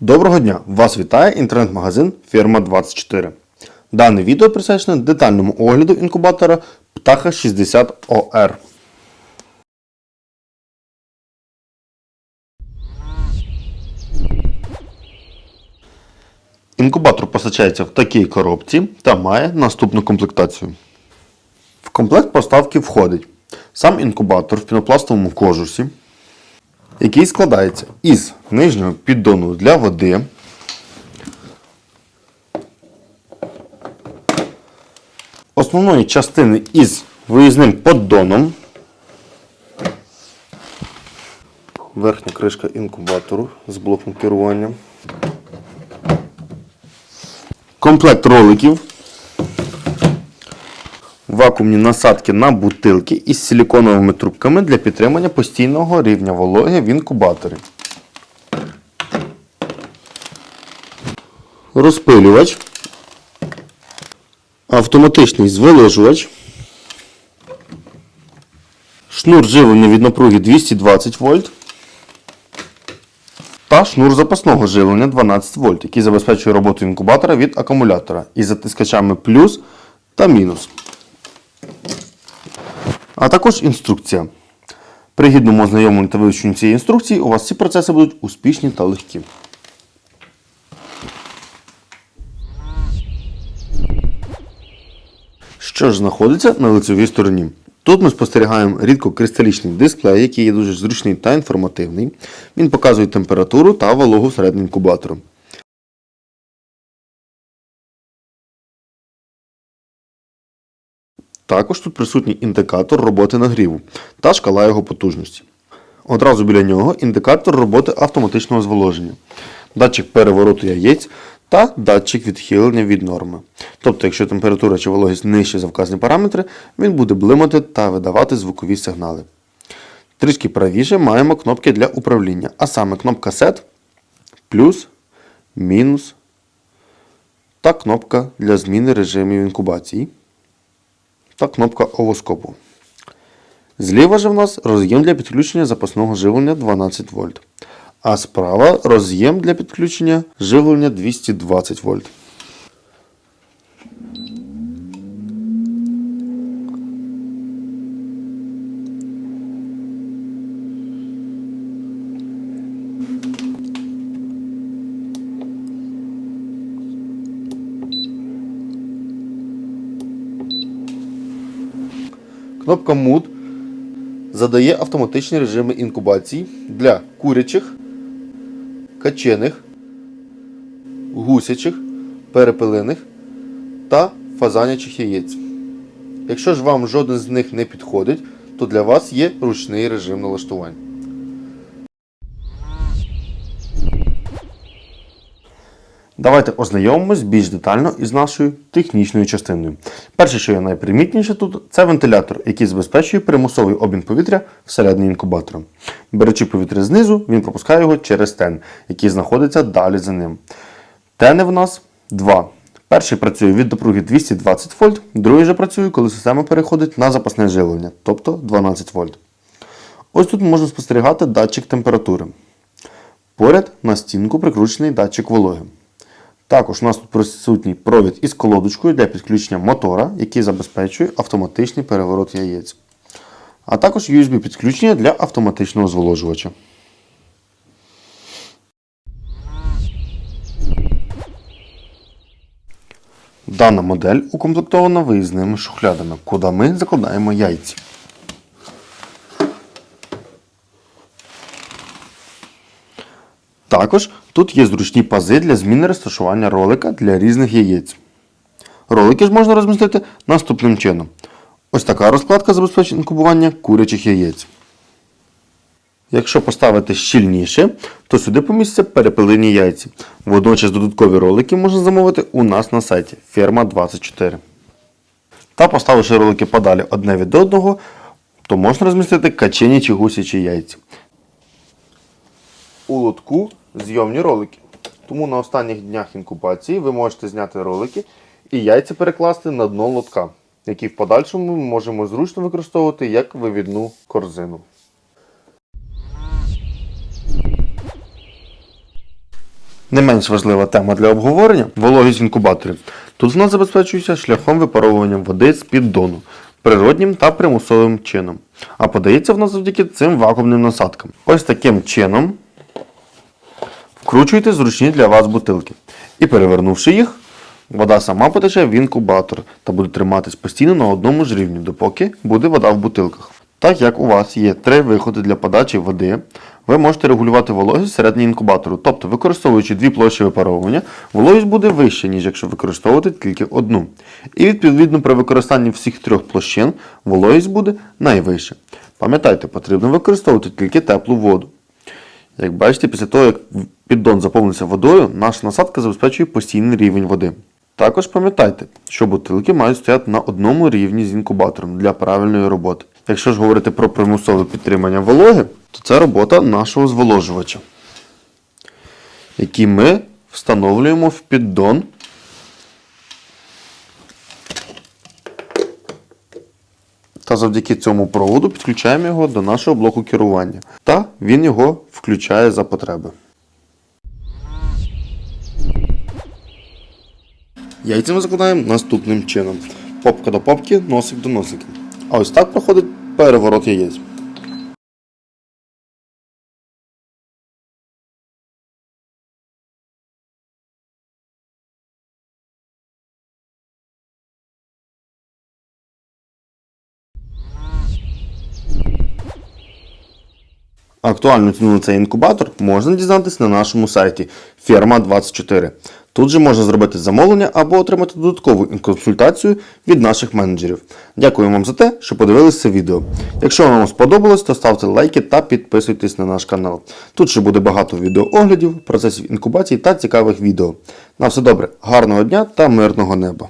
Доброго дня! Вас вітає інтернет-магазин Фірма 24. Дане відео присвячене детальному огляду інкубатора Птаха 60 OR. Інкубатор постачається в такій коробці та має наступну комплектацію. В комплект поставки входить сам інкубатор в пінопластовому кожусі, який складається із нижнього піддону для води, основної частини із виїзним поддоном, верхня кришка інкубатору з блоком керування, комплект роликів, вакуумні насадки на бутилки із силіконовими трубками для підтримання постійного рівня вологи в інкубаторі. Розпилювач, автоматичний зволожувач, шнур живлення від напруги 220 вольт та шнур запасного живлення 12 вольт, який забезпечує роботу інкубатора від акумулятора із затискачами плюс та мінус. А також інструкція. При гідному ознайомленні та вивченню цієї інструкції у вас всі процеси будуть успішні та легкі. Що ж знаходиться на лицевій стороні? Тут ми спостерігаємо рідкокристалічний дисплей, який є дуже зручний та інформативний. Він показує температуру та вологу всередині інкубатору. Також тут присутній індикатор роботи нагріву та шкала його потужності. Одразу біля нього індикатор роботи автоматичного зволоження, датчик перевороту яєць та датчик відхилення від норми. Тобто, якщо температура чи вологість нижче за вказані параметри, він буде блимати та видавати звукові сигнали. Трішки правіше маємо кнопки для управління, а саме кнопка Set, плюс, мінус та кнопка для зміни режимів інкубації та кнопка овоскопу. Зліва же в нас роз'єм для підключення запасного живлення 12 вольт. А справа роз'єм для підключення живлення 220 вольт. Кнопка Mood задає автоматичні режими інкубації для курячих, качених, гусячих, перепелиних та фазанячих яєць. Якщо ж вам жоден з них не підходить, то для вас є ручний режим налаштувань. Давайте ознайомимось більш детально із нашою технічною частиною. Перше, що є найпримітніше тут, це вентилятор, який забезпечує примусовий обмін повітря всередині інкубатора. Беручи повітря знизу, він пропускає його через тен, який знаходиться далі за ним. Тени в нас два. Перший працює від напруги 220 вольт, другий же працює, коли система переходить на запасне живлення, тобто 12 вольт. Ось тут можна спостерігати датчик температури. Поряд на стінку прикручений датчик вологи. Також у нас тут присутній провід із колодочкою для підключення мотора, який забезпечує автоматичний переворот яєць. А також USB підключення для автоматичного зволожувача. Дана модель укомплектована виїзними шухлядами, куди ми закладаємо яйці. Також тут є зручні пази для зміни розташування ролика для різних яєць. Ролики ж можна розмістити наступним чином. Ось така розкладка забезпечить інкубування курячих яєць. Якщо поставити щільніше, то сюди помістяться перепелині яйці. Водночас додаткові ролики можна замовити у нас на сайті Ферма 24. Та поставивши ролики подалі одне від одного, то можна розмістити качені чи гусячі яйці. У лотку зйомні ролики. Тому на останніх днях інкубації ви можете зняти ролики і яйця перекласти на дно лотка, які в подальшому ми можемо зручно використовувати як вивідну корзину. Не менш важлива тема для обговорення вологість інкубаторів. Тут вона забезпечується шляхом випаровування води з піддону, природнім та примусовим чином. А подається вона завдяки цим вакуумним насадкам. Ось таким чином вкручуйте зручні для вас бутилки. І перевернувши їх, вода сама потече в інкубатор та буде триматись постійно на одному ж рівні, допоки буде вода в бутилках. Так як у вас є три виходи для подачі води, ви можете регулювати вологість всередині інкубатору. Тобто, використовуючи дві площі випаровування, вологість буде вища, ніж якщо використовувати тільки одну. І відповідно при використанні всіх трьох площин вологість буде найвища. Пам'ятайте, потрібно використовувати тільки теплу воду. Як бачите, після того, як піддон заповниться водою, наша насадка забезпечує постійний рівень води. Також пам'ятайте, що бутилки мають стояти на одному рівні з інкубатором для правильної роботи. Якщо ж говорити про примусове підтримання вологи, то це робота нашого зволожувача, який ми встановлюємо в піддон. Завдяки цьому проводу підключаємо його до нашого блоку керування. Та він його включає за потреби. Яйця ми закладаємо наступним чином: попка до попки, носик до носика. А ось так проходить переворот яєць. Актуальну ціну на цей інкубатор можна дізнатися на нашому сайті Ферма24. Тут же можна зробити замовлення або отримати додаткову консультацію від наших менеджерів. Дякую вам за те, що подивилися це відео. Якщо вам сподобалось, то ставте лайки та підписуйтесь на наш канал. Тут ще буде багато відеооглядів, процесів інкубації та цікавих відео. На все добре, гарного дня та мирного неба!